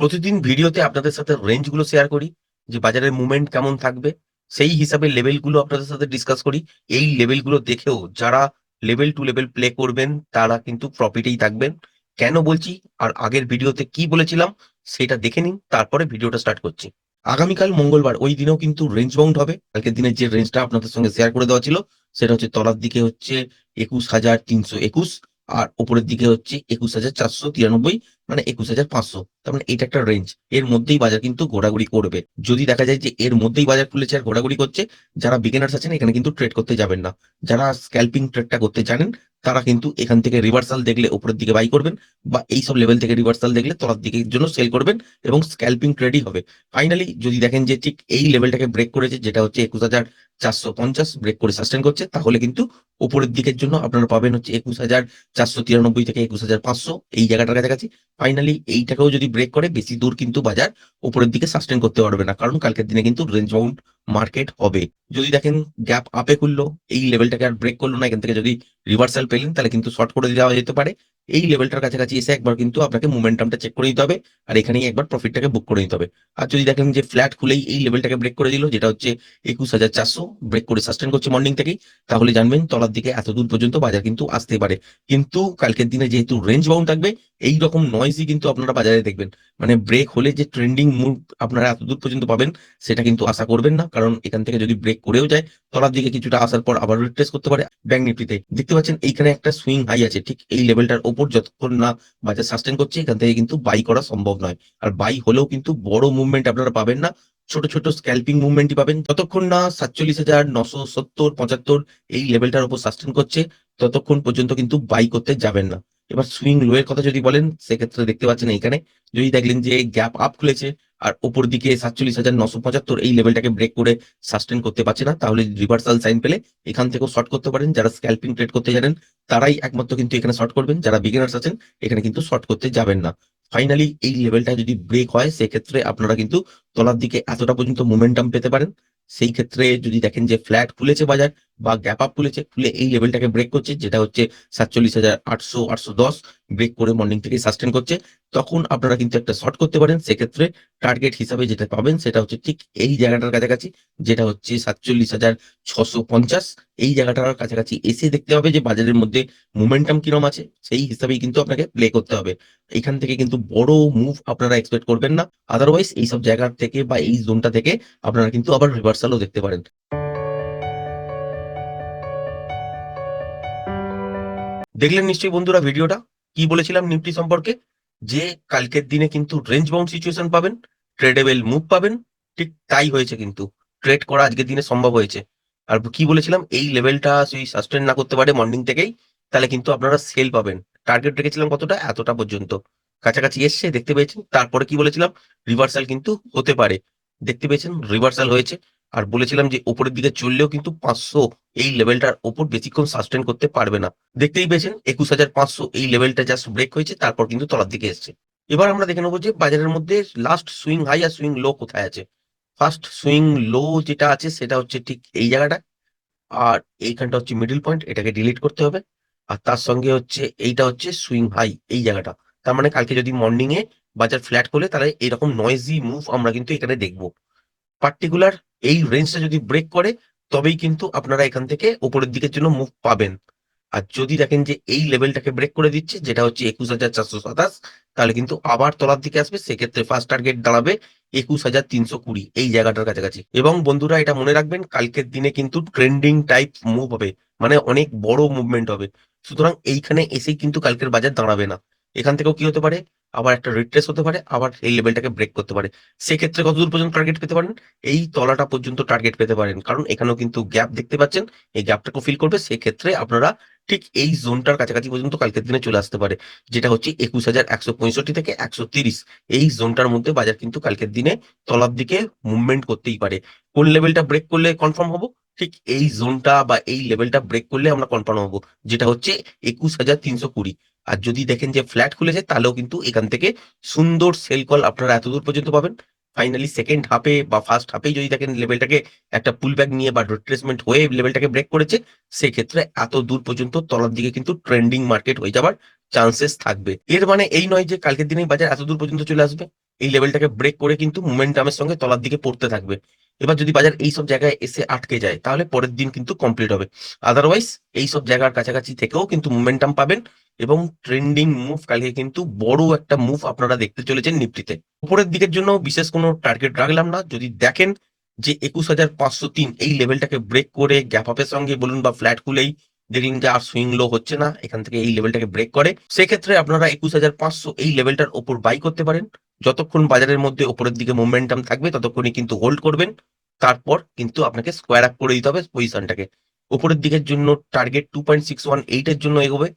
প্রতিদিন ভিডিওতে আপনাদের সাথে রেঞ্জগুলো শেয়ার করি, যে বাজারের মুভমেন্ট কেমন থাকবে, সেই হিসাবে লেভেলগুলো আপনাদের সাথে ডিসকাস করি। এই লেভেলগুলো দেখেও যারা লেভেল টু লেভেল প্লে করবেন, তারা কিন্তু প্রফিটেই থাকবেন। কেন বলছি? আর আগের ভিডিওতে কি বলেছিলাম, সেটা দেখে নিন, তারপরে ভিডিওটা স্টার্ট করছি। আগামীকাল মঙ্গলবার, ওই দিনেও কিন্তু রেঞ্জ বাউন্ড হবে। কালকের দিনের যে রেঞ্জটা আপনাদের সঙ্গে শেয়ার করে দেওয়া ছিল, সেটা হচ্ছে তলার দিকে হচ্ছে একুশ হাজার তিনশো একুশ, আর উপরের দিকে হচ্ছে একুশ হাজার চারশো তিরানব্বই। মানে একুশ হাজার পাঁচশো। তার মানে এটা একটা রেঞ্জ এর মধ্যেই বাজার কিন্তু ঘোরাঘুরি করবে। যদি দেখা যায় যে এর মধ্যেই বাজার খুলেছে আর ঘোরাঘুরি করছে, যারা বিগিনার্স আছেন, এখানে কিন্তু ট্রেড করতে যাবেন না। যারা স্ক্যাল্পিং ট্রেডটা করতে জানেন, তারা কিন্তু এখান থেকে রিভার্সাল দেখলে উপরের দিকে বাই করবেন বা এই সব লেভেল থেকে রিভার্সাল দেখলে তলার দিকের জন্য সেল করবেন এবং স্ক্যাল্পিং ট্রেডই হবে। ফাইনালি যদি দেখেন যে ঠিক এই লেভেলটাকে ব্রেক করেছে, যেটা হচ্ছে একুশ হাজার চারশো পঞ্চাশ ব্রেক করে সাস্টেন করছে, তাহলে কিন্তু উপরের দিকের জন্য আপনারা পাবেন হচ্ছে একুশ হাজার চারশো তিরানব্বই থেকে একুশ হাজার পাঁচশো। এই জায়গাটার কাছাকাছি ফাইনালি এইটাকেও যদি ব্রেক করে, বেশি দূর কিন্তু বাজার উপরের দিকে সাস্টেন করতে পারবে না। কারণ কালকের দিনে কিন্তু রেঞ্জ বাউন্ড মার্কেট হবে। যদি দেখেন গ্যাপ আপে খুললো এই লেভেলটাকে আর ব্রেক করল না, এখান থেকে যদি রিভার্সাল পেলেন, তাহলে কিন্তু শর্ট করে দেওয়া যেতে পারে। এই লেভেলটার কাছাকাছি এসে একবার কিন্তু আপনাকে মোমেন্টামটা চেক করে নিতে হবে আর এখানেই একবার প্রফিটটাকে বুক করে নিতে হবে। আর যদি দেখেন যে ফ্ল্যাট খুলেই এই লেভেলটাকে ব্রেক করে দিল, যেটা হচ্ছে একুশ হাজার চারশো ব্রেক করে সাস্টেন করছে মর্নিং থেকেই, তাহলে জানবেন তলার দিকে এত দূর পর্যন্ত বাজার কিন্তু আসতে পারে। কিন্তু কালকের দিনে যেহেতু রেঞ্জ বাউন্ড থাকবে এই রকম নয়েজই কিন্তু আপনারা বাজারে দেখবেন। মানে ব্রেক হলে যে ট্রেন্ডিং মুভ আপনারা এত দূর পর্যন্ত পাবেন, সেটা কিন্তু আশা করবেন না। কারণ এখান থেকে যদি ব্রেক করেও যায়, তলার দিকে কিছুটা আসার পর আবার রিট্রেস করতে পারে ব্যাংক নিফটিতে দেখতে পাচ্ছেন এইখানে একটা সুইং হাই আছে, ঠিক এই লেভেলটার ওপর যতক্ষণ না বাজার সাস্টেন করছে, এখান থেকে কিন্তু বাই করা সম্ভব নয়। আর বাই হলেও কিন্তু বড় মুভমেন্ট আপনারা পাবেন না, ছোট ছোট স্ক্যাল্পিং মুভমেন্টই পাবেন। যতক্ষণ না সাতচল্লিশ হাজার নশো সত্তর পঁচাত্তর এই লেভেলটার উপর সাস্টেন করছে, ততক্ষণ পর্যন্ত কিন্তু বাই করতে যাবেন না। এবার সুইং লো এর কথা যদি বলেন, সেক্ষেত্রে দেখতে পাচ্ছেন এইখানে যদি দেখলেন যে গ্যাপ আপ খুলেছে আর উপর দিকে সাতচল্লিশ হাজার নশো পঁচাত্তর এই লেভেলটাকে ব্রেক করে সাস্টেন করতে পারছে না, তাহলে রিভার্সাল সাইন পেলে এখান থেকেও শর্ট করতে পারেন। যারা স্ক্যাল্পিং ট্রেড করতে জানেন, তারাই একমাত্র কিন্তু এখানে শর্ট করবেন। যারা বিগিনার্স আছেন, এখানে কিন্তু শর্ট করতে যাবেন না। ফাইনালি এই লেভেলটা যদি ব্রেক হয়, সেক্ষেত্রে আপনারা কিন্তু তলার দিকে এতটা পর্যন্ত মোমেন্টাম পেতে পারেন। সেই ক্ষেত্রে যদি দেখেন যে ফ্ল্যাট খুলেছে বাজার বা গ্যাপ আপ খুলেছে, খুলে এই লেভেলটাকে ব্রেক করছে, যেটা হচ্ছে সাতচল্লিশ হাজার আটশো আটশো দশ ব্রেক করে মর্নিং থেকে সাস্টেন করছে। তখন আপনারা কিন্তু একটা শর্ট করতে পারেন। সেক্ষেত্রে টার্গেট হিসাবে যেটা পাবেন, সেটা হচ্ছে ঠিক এই জায়গাটার কাছাকাছি, যেটা হচ্ছে সাতচল্লিশ হাজার ছশো পঞ্চাশ। এই জায়গাটার কাছাকাছি এসে দেখতে হবে যে বাজারের মধ্যে মোমেন্টাম কিরম আছে, সেই হিসাবেই কিন্তু আপনাকে প্লে করতে হবে। এখান থেকে কিন্তু বড় মুভ আপনারা এক্সপেক্ট করবেন না। আদারওয়াইজ এইসব জায়গা থেকে বা এই জোনটা থেকে আপনারা কিন্তু আবার রিভার্সালও দেখতে পারেন। দেখলেন নিশ্চয়ই বন্ধুরা ভিডিওটা? কি বলেছিলাম নিফটি সম্পর্কে? যে কালকের দিনে কিন্তু রেঞ্জ বাউন্ড সিচুয়েশন পাবেন ট্রেডেবল মুভ পাবেন, ঠিক তাই হয়েছে কিন্তু। ট্রেড করা আজকের দিনে সম্ভব হয়েছে। আর কি বলেছিলাম? এই লেভেলটা যদি সাস্টেন না করতে পারে মর্নিং থেকেই, তাহলে কিন্তু আপনারা সেল পাবেন। টার্গেট রেখেছিলাম কতটা? এতটা পর্যন্ত। কাছাকাছি এসছে, দেখতে পেয়েছেন। তারপরে কি বলেছিলাম? রিভার্সাল কিন্তু হতে পারে। দেখতে পেয়েছেন রিভার্সাল হয়েছে। আর বলেছিলাম যে উপরের দিকে চললেও কিন্তু পাঁচশো এই লেভেলটার ওপর বেশিক্ষণ সাস্টেন করতে পারবে না। দেখতেই পেয়েছেন, একুশ হাজার পাঁচশো এই লেভেলটা জাস্ট ব্রেক হয়েছে, তারপর কিন্তু তলার দিকে এসছে। এবার আমরা দেখে নেব যে বাজারের মধ্যে লাস্ট সুইং হাই আর সুইং লো কোথায় আছে। ফার্স্ট সুইং লো যেটা আছে সেটা হচ্ছে ঠিক এই জায়গাটা, আর এইখানটা হচ্ছে মিডিল পয়েন্ট এটাকে ডিলিট করতে হবে। আর তার সঙ্গে হচ্ছে এইটা হচ্ছে সুইং হাই এই জায়গাটা। তার মানে কালকে যদি মর্নিং এ বাজার ফ্ল্যাট করলে তাহলে এরকম নয়েজি মুভ আমরা কিন্তু এখানে দেখব। পার্টিকুলার এই রেঞ্জটা যদি ব্রেক করে, তবেই কিন্তু আপনারা এখান থেকে উপরের দিকের জন্য মুভ পাবেন। আর যদি দেখেন যে এই লেভেলটাকে ব্রেক করে দিচ্ছে, যেটা হচ্ছে একুশ হাজার চারশো সাতাশ, তাহলে কিন্তু আবার তলার দিকে আসবে, সেক্ষেত্রে ফার্স্ট টার্গেট দাঁড়াবে একুশ হাজার তিনশো কুড়ি, এই জায়গাটার কাছাকাছি। এবং বন্ধুরা, এটা মনে রাখবেন, কালকের দিনে কিন্তু ট্রেন্ডিং টাইপ মুভ হবে মানে অনেক বড় মুভমেন্ট হবে। সুতরাং এইখানে এসেই কিন্তু কালকের বাজার দাঁড়াবে না। এখান থেকেও কি হতে পারে? আবার একটা রিট্রেস হতে পারে, আবার এই লেভেলটাকে ব্রেক করতে পারে। সেক্ষেত্রে কতদূর পর্যন্ত টার্গেট পেতে পারেন? এই তলাটা পর্যন্ত টার্গেট পেতে পারেন। কারণ এখানেও কিন্তু গ্যাপ দেখতে পাচ্ছেন, এই গ্যাপটাকে ফিল করবে। সেক্ষেত্রে আপনারা ঠিক এই জোনটার কাছাকাছি পর্যন্ত কালকের দিনে চলে আসতে পারে। যেটা হচ্ছে একুশ হাজার একশো পঁয়ষট্টি থেকে একশো তিরিশ। এই জোনটার মধ্যে বাজার কিন্তু কালকের দিনে তলার দিকে মুভমেন্ট করতেই পারে। কোন লেভেলটা ব্রেক করলে কনফার্ম হব? ঠিক এই জোনটা বা এই লেভেলটা ব্রেক করলে আমরা কনফার্ম হব। যেটা হচ্ছে একুশ হাজার তিনশো কুড়ি। আর যদি দেখেন যে ফ্ল্যাট খুলেছে, তাহলেও কিন্তু এখান থেকে সুন্দর সেল কল আপনারা এতদূর পর্যন্ত পাবেন। ফাইনালি সেকেন্ড হাফে বা ফার্স্ট হাফে যদি দেখেন লেভেলটাকে একটা পুল ব্যাক নিয়ে বা রিট্রেসমেন্ট হয়ে লেভেলটাকে ব্রেক করেছে, সেক্ষেত্রে এত দূর পর্যন্ত তলার দিকে কিন্তু ট্রেন্ডিং মার্কেট হয়ে যাবার চান্সেস থাকবে। এর মানে এই নয় যে কালকের দিনেই বাজার এত দূর পর্যন্ত চলে আসবে। এই লেভেলটাকে ব্রেক করে কিন্তু মোমেন্টামের সঙ্গে তলার দিকে পড়তে থাকবে। এবার যদি বাজার এইসব জায়গায় এসে আটকে যায়, তাহলে পরের দিন কিন্তু কমপ্লিট হবে। আদারওয়াইজ এইসব জায়গার কাছাকাছি থেকেও কিন্তু মোমেন্টাম পাবেন। এবং ট্রেন্ডিং মুভ, কালকে কিন্তু বড় একটা মুভ আপনারা দেখতে চলেছেন নিফটিতে। উপরের দিকের জন্য বিশেষ কোনো টার্গেট রাখলাম না। যদি দেখেন যে একুশ হাজার পাঁচশো তিন, এই লেভেলটাকে ব্রেক করে গ্যাপ আপের সঙ্গে বলুন বা ফ্ল্যাট খুলেই দেখলেন যে আর সুইং লো হচ্ছে না, এখান থেকে এই লেভেলটাকে ব্রেক করে। সেক্ষেত্রে আপনারা একুশ হাজার পাঁচশো এই লেভেলটার ওপর বাই করতে পারেন। যতক্ষণ বাজারের মধ্যে ওপরের দিকে মোমেন্টাম থাকবে, ততক্ষণই কিন্তু হোল্ড করবেন। তারপর কিন্তু আপনাকে স্কোয়ার আপ করে দিতে হবে পজিশনটাকে উপরের দিকের জন্য target two point six one এইটের জন্য এগোবে।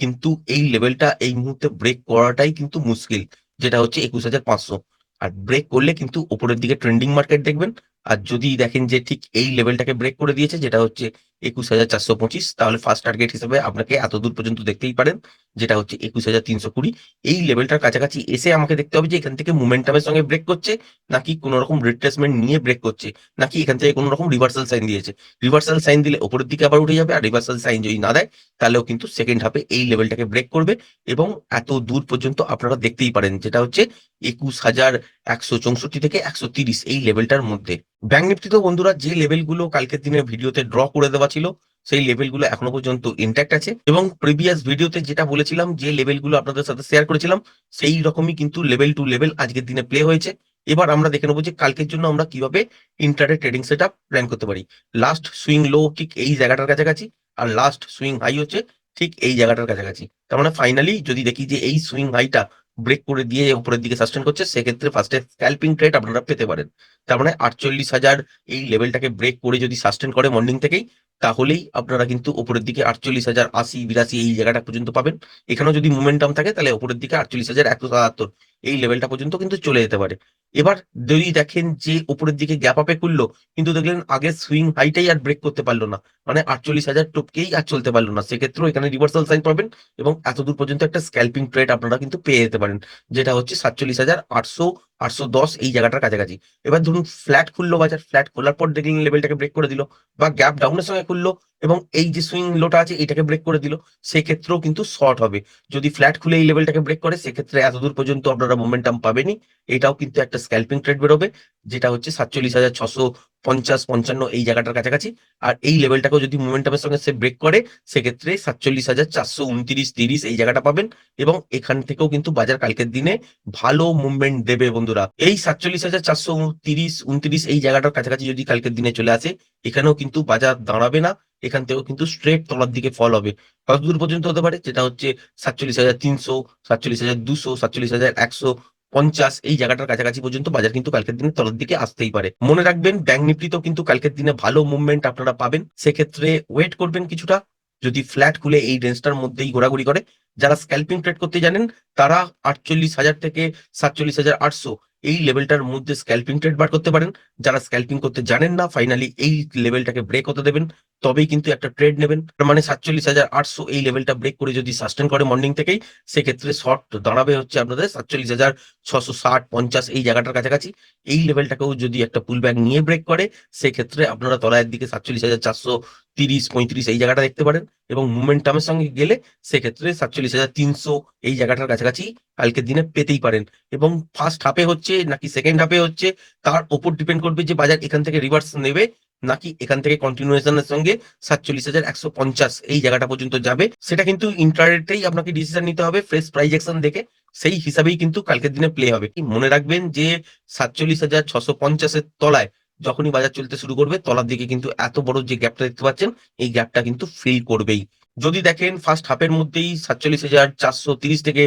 কিন্তু এই লেভেলটা এই মুহূর্তে ব্রেক করাটাই কিন্তু মুশকিল, যেটা হচ্ছে একুশ হাজার পাঁচশো। আর ব্রেক করলে কিন্তু উপরের দিকে ট্রেন্ডিং মার্কেট দেখবেন। আর যদি দেখেন যে ঠিক এই লেভেলটাকে ব্রেক করে দিয়েছে, যেটা হচ্ছে একুশ হাজার চারশো পঁচিশ, তাহলে ফার্স্ট টার্গেট হিসেবে আপনাকে এত দূর পর্যন্ত দেখতেই পারেন, যেটা হচ্ছে একুশ হাজার তিনশো কুড়ি। এই লেভেলটার কাছাকাছি এসে আমাকে দেখতে হবে যে এখান থেকে মোমেন্টামের সঙ্গে ব্রেক করছে, নাকি কোনো রকম রিট্রেসমেন্ট নিয়ে ব্রেক করছে, নাকি এখান থেকে কোনো রকম রিভার্সাল সাইন দিয়েছে। রিভার্সাল সাইন দিলে ওপরের দিকে আবার উঠে যাবে, আর রিভার্সাল সাইন যদি না দেয়, তাহলেও কিন্তু সেকেন্ড হাফে এই লেভেলটাকে ব্রেক করবে, এবং এত দূর পর্যন্ত আপনারা দেখতেই পারেন, যেটা হচ্ছে একুশ হাজার একশো চৌষট্টি থেকে একশো তিরিশ, এই লেভেলটার মধ্যে। ব্যাংক নিফটিতে বন্ধুরা যে লেভেলগুলো কালকের দিনের ভিডিওতে ড্র করে দেওয়া ছিল, সেই লেভেলগুলো এখনও পর্যন্ত ইন্ট্যাক্ট আছে। এবং প্রিভিয়াস ভিডিওতে যেটা বলেছিলাম, যে লেভেলগুলো আপনাদের সাথে শেয়ার করেছিলাম, সেই রকমই কিন্তু লেভেল টু লেভেল আজকের দিনে প্লে হয়েছে। এবার আমরা দেখে নেব যে কালকের জন্য আমরা কীভাবে intraday trading set up plan করতে পারি। লাস্ট সুইং লো ঠিক এই জায়গাটার কাছাকাছি, আর লাস্ট সুইং হাই হচ্ছে ঠিক এই জায়গাটার কাছাকাছি। তার মানে ফাইনালি যদি দেখি যে এই সুইং হাইটা ব্রেক করে দিয়ে উপরের দিকে সাস্টেন করছে, সেক্ষেত্রে ফার্স্টে স্ক্যাল্পিং ট্রেড আপনারা পেতে পারেন। তার মানে আটচল্লিশ হাজার এই লেভেলটাকে ব্রেক করে যদি সাস্টেন করে মর্নিং থেকেই, তাহলেই আপনারা কিন্তু উপরের দিকে আটচল্লিশ হাজার আশি বিরাশি এই জায়গাটা পর্যন্ত পাবেন। এখানেও যদি মোমেন্টাম থাকে, তাহলে উপরের দিকে আটচল্লিশ হাজার একশো সাতাত্তর। এই লেভেলটা পর্যন্ত কিন্তু চলে যেতে পারে। এবার যদি দেখেন যে উপরের দিকে গ্যাপ আপে করল কিন্তু দেখলেন আগে সুইং হাইটাই আর ব্রেক করতে পারল না। মানে আটচল্লিশ হাজার টোপকেই আর চলতে পারল না। সেক্ষেত্রেও এখানে রিভার্সাল সাইন পাবেন এবং এতদূর পর্যন্ত একটা স্ক্যালপিং ট্রেড আপনারা কিন্তু পেয়ে যেতে পারেন, যেটা হচ্ছে সাতচল্লিশ হাজার আটশো আটশো দশ এই জায়গাটার কাছাকাছি। এবার ধরুন ফ্ল্যাট খুললো বাজার ফ্ল্যাট খোলার পর দেখলেন লেভেলটাকে ব্রেক করে দিল বা গ্যাপ ডাউনের সঙ্গে খুললো এবং এই যে সুইং লোটা আছে এটাকে ব্রেক করে দিল, সেক্ষেত্রেও কিন্তু শর্ট হবে। যদি ফ্ল্যাট খুলে এই লেভেলটাকে ব্রেক করে, সেক্ষেত্রে এতদূর পর্যন্ত আপনারা মোমেন্টাম পাবেনি এটাও কিন্তু একটা স্ক্যালপিং ট্রেড বেরোবে, যেটা হচ্ছে সাতচল্লিশ হাজার ছশো পঞ্চাশ, পঞ্চান্ন এই জায়গাটার কাছাকাছি। আর এই লেভেলটাকেও যদি মোমেন্টামের সঙ্গে সে ব্রেক করে, সেক্ষেত্রে সাতচল্লিশ হাজার চারশো উনত্রিশ, তিরিশ এই জায়গাটা পাবেন। এবং এখান থেকেও কিন্তু বাজার কালকের দিনে ভালো মুভমেন্ট দেবে বন্ধুরা। এই সাতচল্লিশ হাজার চারশো তিরিশ, উনত্রিশ এই জায়গাটার কাছাকাছি যদি কালকের দিনে চলে আসে, এখানেও কিন্তু বাজার দাঁড়াবে না। এখান থেকেও কিন্তু স্ট্রেট তলার দিকে ফল হবে। কত দূর পর্যন্ত হতে পারে? যেটা হচ্ছে সাতচল্লিশ হাজার তিনশো, সাতচল্লিশ হাজার দুশো, সাতচল্লিশ হাজার একশো পঞ্চাশ, এই জায়গাটার কাছাকাছি পর্যন্ত বাজার কিন্তু কালকের দিনে তলার দিকে আসতেই পারে। মনে রাখবেন, ব্যাংক নিফটিতেও কিন্তু কালকের দিনে ভালো মুভমেন্ট আপনারা পাবেন। সেক্ষেত্রে ওয়েট করবেন কিছুটা। যদি ফ্ল্যাট খুলে এই রেঞ্জটার মধ্যেই ঘোরাঘুরি করে, যারা স্ক্যাল্পিং ট্রেড করতে জানেন, তারা আটচল্লিশ হাজার থেকে সাতচল্লিশ হাজার আটশো এই লেভেলটার মধ্যে স্ক্যাল্পিং ট্রেড বার করতে পারেন। যারা স্ক্যাল্পিং করতে জানেন না ফাইনালি এই লেভেলটাকে ব্রেক হতে দেবেন। তবেই কিন্তু একটা ট্রেড নেবেন। মানে সাতচল্লিশ হাজার আটশো এই লেভেলটা ব্রেক করে যদি সাস্টেন করে মর্নিং থেকেই, সেক্ষেত্রে শর্ট দাঁড়াবে হচ্ছে আপনাদের সাতচল্লিশ হাজার ছশো ষাট পঞ্চাশ এই জায়গাটার কাছাকাছি। এই লেভেলটাকেও যদি একটা পুল ব্যাক নিয়ে ব্রেক করে, সেক্ষেত্রে আপনারা তলায়ের দিকে সাতচল্লিশ হাজার চারশো তিরিশ, পঁয়ত্রিশ এই জায়গাটা দেখতে পারেন এবং মুভমেন্টামের সঙ্গে গেলে সেক্ষেত্রে সাতচল্লিশ হাজার তিনশো এই জায়গাটার কাছাকাছি কালকের দিনে পেতেই পারেন। এবং ফার্স্ট হাফে হচ্ছে নাকি সেকেন্ড হাফে হচ্ছে তার ওপর ডিপেন্ড করবে যে বাজার এখান থেকে রিভার্স নেবে নাকি এখান থেকে কন্টিনিউশনের সঙ্গে সাতচল্লিশ হাজার একশো পঞ্চাশ এই জায়গাটা পর্যন্ত যাবে। সেটা কিন্তু ইন্টারনেটেই আপনাকে ডিসিশন নিতে হবে ফ্রেশ প্রাইজেকশন দেখে সেই হিসাবেই কিন্তু কালকের দিনে প্লে হবে। মনে রাখবেন যে সাতচল্লিশ হাজার ছশো পঞ্চাশের তলায় যখনই বাজার চলতে শুরু করবে, তলার দিকে কিন্তু এত বড় যে গ্যাপটা দেখতে পাচ্ছেন, এই গ্যাপটা কিন্তু ফিল করবেই। যদি দেখেন ফার্স্ট হাফের মধ্যেই সাতচল্লিশ হাজার চারশো তিরিশ থেকে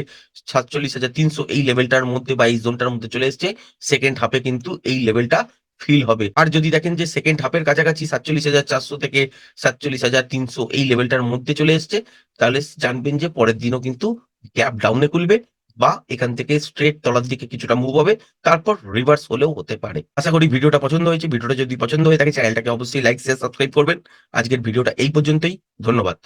সাতচল্লিশ হাজার তিনশো এই লেভেলটার মধ্যে বা এই জোনটার মধ্যে চলে এসছে সেকেন্ড হাফে কিন্তু এই লেভেলটা ফিল হবে। আর যদি দেখেন যে সেকেন্ড হাফের কাছাকাছি সাতচল্লিশ হাজার চারশো থেকে সাতচল্লিশ হাজার তিনশো এই লেভেলটার মধ্যে চলে এসছে, তাহলে জানবেন যে পরের দিনও কিন্তু গ্যাপ ডাউনে খুলবে। বা এখান থেকে স্ট্রেট তলার দিকে কিছুটা মুভ হবে, তারপর রিভার্স হলেও হতে পারে। আশা করি ভিডিওটা পছন্দ হয়েছে। ভিডিওটা যদি পছন্দ হয়ে থাকে চ্যানেলটাকে অবশ্যই লাইক শেয়ার সাবস্ক্রাইব করবেন। আজকের ভিডিওটা এই পর্যন্তই। ধন্যবাদ।